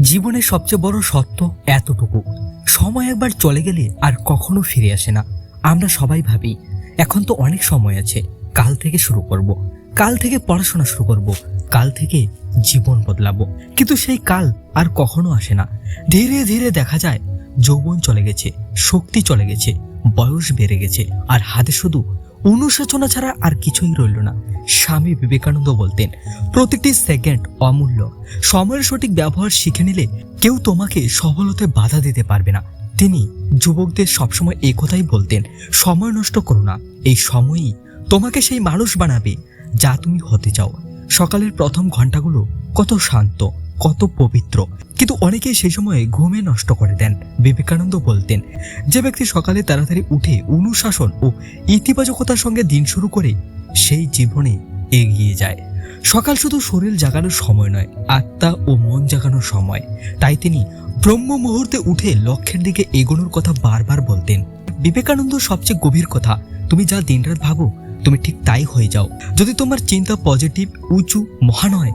জীবনের সবচেয়ে বড় সত্য এতটুকু। সময় একবার চলে গেলে আর কখনো ফিরে আসে না। আমরা সবাই ভাবি, এখন তো অনেক সময় আছে, কাল থেকে শুরু করব। কাল থেকে পড়াশোনা শুরু করব, কাল থেকে জীবন বদলাবো। কিন্তু সেই কাল আর কখনো আসে না। ধীরে ধীরে দেখা যায়, যৌবন চলে গেছে, শক্তি চলে গেছে, বয়স বেড়ে গেছে, আর হাতে শুধু অনুশোচনা ছাড়া আর কিছুই রইল না। স্বামী বিবেকানন্দ বলতেন, প্রতিটি সেকেন্ড অমূল্য। সময়ের সঠিক ব্যবহার শিখে নিলে কেউ তোমাকে সফলতায় বাধা দিতে পারবে না। তিনি যুবকদের সবসময় এই কথাই বলতেন, সময় নষ্ট করো না। এই সময়ই তোমাকে সেই মানুষ বানাবে যা তুমি হতে চাও। সকালের প্রথম ঘন্টাগুলো কত শান্ত। কত পবিত্র। কিন্তু অনেকেই সেই সময়ে ঘুমে নষ্ট করে দেন, বিবেকানন্দ বলতেন। যে ব্যক্তি সকালে তাড়াতাড়ি উঠে অনুশাসন ও ইতিবাচকতার সঙ্গে দিন শুরু করে, সেই জীবনে এগিয়ে যায়। সকাল শুধু শরীর জাগানোর সময় নয়, আত্মা ও মন জাগানোর সময়। তাই তিনি ব্রহ্ম মুহূর্তে উঠে লক্ষ্যের দিকে এগোনোর কথা বারবার বলতেন। বিবেকানন্দ সবচেয়ে গভীর কথা, তুমি যা দিনরাত ভাবো, তুমি ঠিক তাই হয়ে যাও। যদি তোমার চিন্তা পজিটিভ, উঁচু, মহান হয়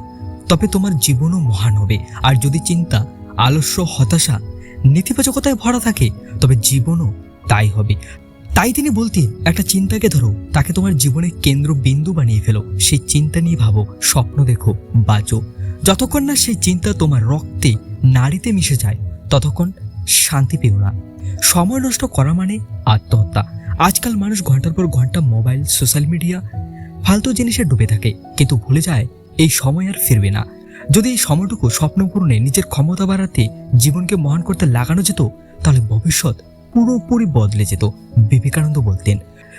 তবে তোমার জীবনও মহান হবে। আর যদি চিন্তা, আলস্য, হতাশা নেতিবাচকতায় ভরা থাকে, তবে জীবনও তাই হবে। তাই তিনি বলতেন, একটা চিন্তাকে ধরো, তাকে তোমার জীবনের কেন্দ্রবিন্দু বানিয়ে ফেলো। সেই চিন্তা নিয়ে ভাবো, স্বপ্ন দেখো, বাঁচো। যতক্ষণ না সেই চিন্তা তোমার রক্তে নারীতে মিশে যায়, ততক্ষণ শান্তি পেও না। সময় নষ্ট করা মানে আত্মহত্যা। আজকাল মানুষ ঘণ্টার পর ঘণ্টা মোবাইল, সোশ্যাল মিডিয়া, ফালতু জিনিসে ডুবে থাকে। কিন্তু ভুলে যায় এই সময় আর ফিরবে না। যদি এই সময়টুকু স্বপ্ন পূরণে নিজের ক্ষমতা বাড়াতে জীবনকে মহান করতে লাগানো যেত, তাহলে ভবিষ্যৎ পুরোপুরি বদলে যেত, বিবেকানন্দ বলতেন।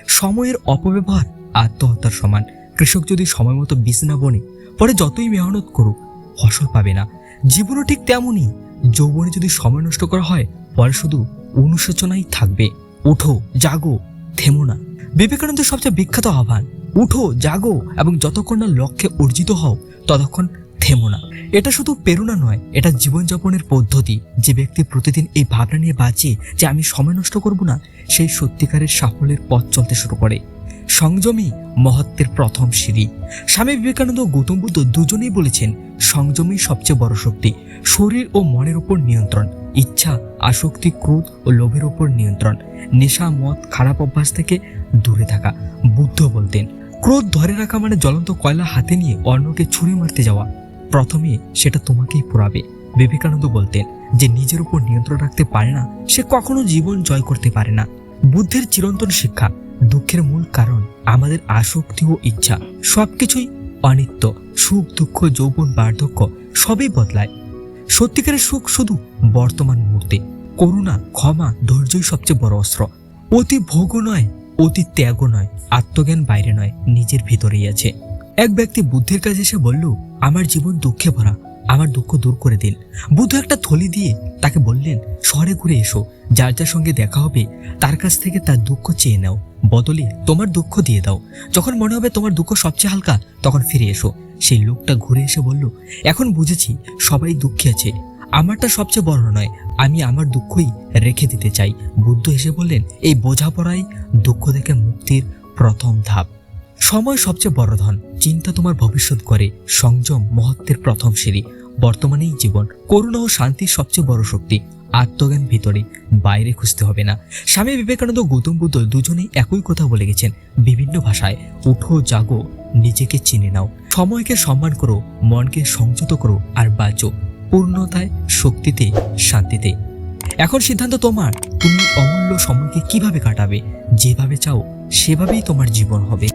সময়ের অপব্যবহার, আত্মহত্যার সমান। কৃষক যদি সময় মতো বীজ না বনে, পরে যতই মেহনত করুক, ফসল পাবে না। জীবনও ঠিক তেমনই। যৌবনে যদি সময় নষ্ট করা হয়, পরে শুধু অনুশোচনাই থাকবে। ওঠো, জাগো, থেমো না। বিবেকানন্দের সবচেয়ে বিখ্যাত আহ্বান উঠো, জাগো এবং যতক্ষণ না লক্ষ্যে অর্জিত হও, ততক্ষণ থেমো না। এটা শুধু প্রেরণা নয়, এটা জীবনযাপনের পদ্ধতি। যে ব্যক্তি প্রতিদিন এই ভাবনা নিয়ে বাঁচে যে আমি সময় নষ্ট করব না, সেই সত্যিকারের সাফল্যের পথ চলতে শুরু করে। সংযমী মহত্বের প্রথম সিঁড়ি। স্বামী বিবেকানন্দ গৌতম বুদ্ধ দুজনেই বলেছেন, সংযমই সবচেয়ে বড় শক্তি। শরীর ও মনের উপর নিয়ন্ত্রণ, ইচ্ছা, আসক্তি, ক্রোধ ও লোভের উপর নিয়ন্ত্রণ, নেশা, মদ, খারাপ অভ্যাস থেকে দূরে থাকা, বুদ্ধ বলতেন। ক্রোধ ধরে রাখা মানে জ্বলন্ত কয়লা হাতে নিয়ে অন্যকে ছুরি মারতে যাওয়া। প্রথমে সেটা তোমাকেই পোড়াবে। বিবেকানন্দ বলতেন, যে নিজের উপর নিয়ন্ত্রণ রাখতে পারে না, সে কখনো জীবন জয় করতে পারে না। বুদ্ধের চিরন্তন শিক্ষা, দুঃখের মূল কারণ আমাদের আসক্তি ও ইচ্ছা, সবকিছুই অনিত্য। সুখ, দুঃখ, যৌবন, বার্ধক্য, সবই বদলায়। সত্যিকারের সুখ শুধু বর্তমান মুহূর্তে। করুণা, ক্ষমা, ধৈর্যই সবচেয়ে বড় অস্ত্র। অতি ভোগ নয় অতি ত্যাগও নয়, আত্মজ্ঞান বাইরে নয়, নিজের ভিতরেই আছে। এক ব্যক্তি বুদ্ধের কাছে এসে বলল, আমার জীবন দুঃখে ভরা, আমার দুঃখ দূর করে দিন। বুদ্ধ একটা থলি দিয়ে তাকে বললেন, শহরে ঘুরে এসো, যার যার সঙ্গে দেখা হবে, তার কাছ থেকে তার দুঃখ চেয়ে নাও। বদলে তোমার দুঃখ দিয়ে দাও। যখন মনে হবে তোমার দুঃখ সবচেয়ে হালকা, তখন ফিরে এসো। সেই লোকটা ঘুরে এসে বলল, এখন বুঝেছি, সবাই দুঃখে আছে আমারটা সবচেয়ে বড় নয়, আমি আমার দুঃখই রেখে দিতে চাই। বুদ্ধ এসে বললেন, এই বোঝাপড়াই দুঃখ থেকে মুক্তির প্রথম ধাপ। সময় সবচেয়ে বড় ধন, চিন্তা তোমার ভবিষ্যৎ করে, সংযম মহত্বের প্রথম সিঁড়ি। বর্তমানেই জীবন, করুণা ও শান্তির সবচেয়ে বড় শক্তি। আত্মজ্ঞান ভিতরে, বাইরে খুঁজতে হবে না। স্বামী বিবেকানন্দ গৌতম বুদ্ধ দুজনেই একই কথা বলে গেছেন। বিভিন্ন ভাষায়, উঠো, জাগো, নিজেকে চিনে নাও। সময়কে সম্মান করো, মনকে সংযত করো আর বাঁচো। পূর্ণতায়, শক্তিতে, শান্তিতে। এখন সিদ্ধান্ত তোমার। তুমি অমূল্য সময়কে কীভাবে কাটাবে? যেভাবে চাও, সেভাবেই তোমার জীবন হবে।